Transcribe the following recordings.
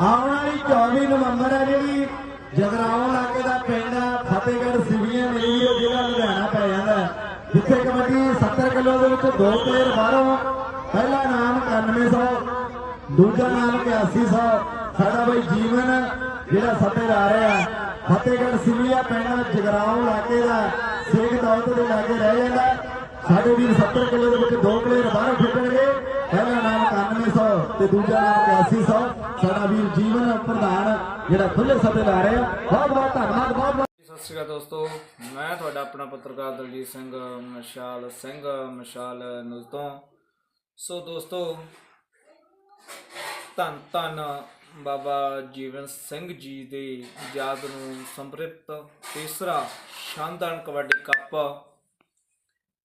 ਆਉਣ ਵਾਲੀ 24 ਨਵੰਬਰ ਹੈ ਜਿਹੜੀ ਜਗਰਾਉਂ ਇਲਾਕੇ ਦਾ ਪਿੰਡ ਹੈ ਫਤਿਹਗੜ੍ਹ ਸਿਵੀਆਂ ਮੇਰੀ ਵੀਰੋ ਜ਼ਿਲ੍ਹਾ ਲੁਧਿਆਣਾ ਪੈ ਜਾਂਦਾ ਜਿੱਥੇ ਕਬੱਡੀ 70 ਕਿਲੋ ਦੇ ਵਿੱਚ ਦੋ ਪਲੇਅਰ ਬਾਹਰੋਂ, ਪਹਿਲਾ ਨਾਮ 9100 ਦੂਜਾ ਨਾਮ 8100 ਸਾਡਾ ਬਈ ਜੀਵਨ ਜਿਹੜਾ ਸੱਤੇ ਆ ਰਿਹਾ ਫਤਿਹਗੜ੍ਹ ਸਿਵੀਆਂ ਪਿੰਡ ਜਗਰਾਉਂ ਇਲਾਕੇ ਦਾ ਸੇਖ ਦੌਲਤ ਦੇ ਲਾਗੇ ਰਹਿ ਜਾਂਦਾ ਸਾਡੇ ਵੀਰ 70 ਕਿਲੋ ਦੇ ਵਿੱਚ ਦੋ ਪਲੇਅਰ ਬਾਹਰੋਂ ਖੇਡਣਗੇ। ਪਹਿਲਾ ਨਾਮ 9100 ਤੇ ਦੂਜਾ ਨਾਮ 8100 ਸਾਡਾ ਵੀਰ ਜੀਵਨ ਪ੍ਰਧਾਨ ਜਿਹੜਾ ਖੁੱਲੇ ਸੱਦੇ ਲਾ ਰਿਹਾ। ਬਹੁਤ ਬਹੁਤ ਧੰਨਵਾਦ, ਬਹੁਤ ਬਹੁਤ। ਸਤਿ ਸ਼੍ਰੀ ਅਕਾਲ ਦੋਸਤੋ। ਮੈਂ ਤੁਹਾਡਾ ਆਪਣਾ ਪੱਤਰਕਾਰ ਦਲਜੀਤ ਸਿੰਘ, ਮਸ਼ਾਲ ਸਿੰਘ, ਮਸ਼ਾਲ ਨਿਊਜ਼ ਤੋਂ। ਸੋ ਦੋਸਤੋ, ਧੰਨ ਧੰਨ ਬਾਬਾ ਜੀਵਨ ਸਿੰਘ ਜੀ ਦੇ ਯਾਦ ਨੂੰ ਸਮਰਪਿਤ ਤੀਸਰਾ ਸ਼ਾਨਦਾਰ ਕਬੱਡੀ ਕੱਪ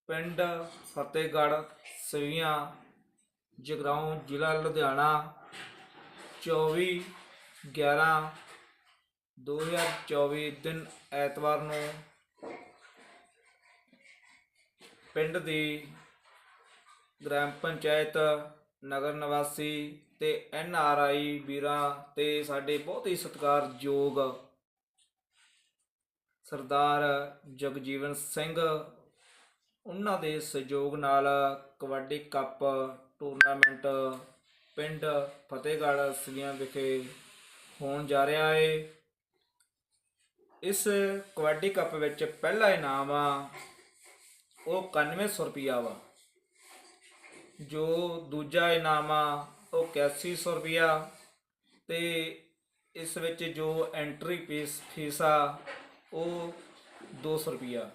ਪਿੰਡ ਫਤਿਹਗੜ੍ਹ, ਸਵੀਆਂ, ਜਗਰਾਉਂ, ਜ਼ਿਲ੍ਹਾ ਲੁਧਿਆਣਾ 24 11 2024 ਦਿਨ ਐਤਵਾਰ ਨੂੰ ਪਿੰਡ ਦੀ ਗ੍ਰਾਮ ਪੰਚਾਇਤ ਨਗਰ ਨਿਵਾਸੀ ਤੇ ਐਨ ਆਰ ਆਈ ਵੀਰਾਂ ਤੇ ਸਾਡੇ ਬਹੁਤ ਹੀ ਸਤਿਕਾਰਯੋਗ ਸਰਦਾਰ ਜਗਜੀਵਨ ਸਿੰਘ, ਉਹਨਾਂ ਦੇ ਸਹਿਯੋਗ ਨਾਲ ਕਬੱਡੀ ਕੱਪ ਟੂਰਨਾਮੈਂਟ ਪਿੰਡ ਫਤਿਹਗੜ੍ਹ ਸਲੀਆਂ ਵਿਖੇ ਹੋਣ ਜਾ ਰਿਹਾ ਹੈ ਇਸ ਕਬੱਡੀ ਕੱਪ ਵਿੱਚ ਪਹਿਲਾ ਇਨਾਮ ਆ, ਉਹ 9100 ਰੁਪਿਆ ਵਾ। ਜੋ ਦੂਜਾ ਇਨਾਮ ਆ, ਉਹ 8100 ਰੁਪਿਆ ਤੇ ਇਸ ਵਿੱਚ ਜੋ ਐਂਟਰੀ ਫੀਸ ਫੀਸ ਆ, ਉਹ 200 ਰੁਪਿਆ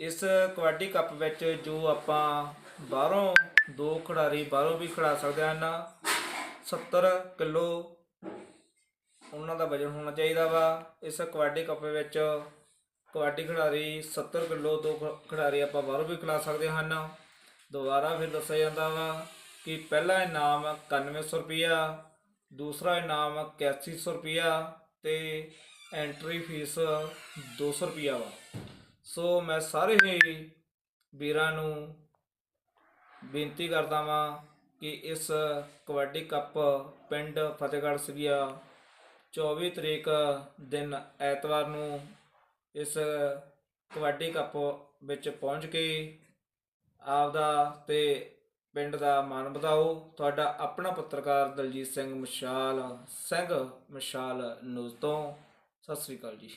ਇਸ ਕਬੱਡੀ ਕੱਪ ਵਿੱਚ ਜੋ ਆਪਾਂ ਬਾਹਰੋਂ ਦੋ ਖਿਡਾਰੀ ਬਾਹਰੋਂ ਵੀ ਖਿਡਾ ਸਕਦੇ ਹਨ। 70 ਕਿਲੋ ਉਹਨਾਂ ਦਾ ਵਜਨ ਹੋਣਾ ਚਾਹੀਦਾ ਵਾ। ਇਸ ਕਬੱਡੀ ਕੱਪ ਵਿੱਚ ਕਬੱਡੀ ਖਿਡਾਰੀ 70 ਕਿਲੋ, ਦੋ ਖ- ਖਿਡਾਰੀ ਆਪਾਂ ਬਾਹਰੋਂ ਵੀ ਖਿਲਾ ਸਕਦੇ ਹਨ। ਦੁਬਾਰਾ ਫਿਰ ਦੱਸਿਆ ਜਾਂਦਾ ਵਾ ਕਿ ਪਹਿਲਾ ਇਨਾਮ 9100 ਰੁਪਿਆ ਦੂਸਰਾ ਇਨਾਮ 8100 ਰੁਪਿਆ ਤੇ ਐਂਟਰੀ ਫੀਸ 200 ਰੁਪਿਆ ਵਾ। ਸੋ ਮੈਂ ਸਾਰੇ ਹੀ ਵੀਰਾਂ ਨੂੰ ਬੇਨਤੀ ਕਰਦਾ ਵਾਂ ਕਿ ਇਸ ਕਬੱਡੀ ਕੱਪ ਪਿੰਡ ਫਤਿਹਗੜ੍ਹ ਸਿਵੀਆ 24 ਤਰੀਕ ਦਿਨ ਐਤਵਾਰ ਨੂੰ ਇਸ ਕਬੱਡੀ ਕੱਪ ਵਿੱਚ ਪਹੁੰਚ ਕੇ ਆਪਦਾ ਤੇ ਪਿੰਡ ਦਾ ਮਾਣ ਵਧਾਓ। ਤੁਹਾਡਾ ਆਪਣਾ ਪੱਤਰਕਾਰ ਦਲਜੀਤ ਸਿੰਘ ਮਸ਼ਾਲ ਸਿੰਘ ਮਸ਼ਾਲ ਨਿਊਜ਼ ਤੋਂ। ਸਤਿ ਸ੍ਰੀ ਅਕਾਲ ਜੀ।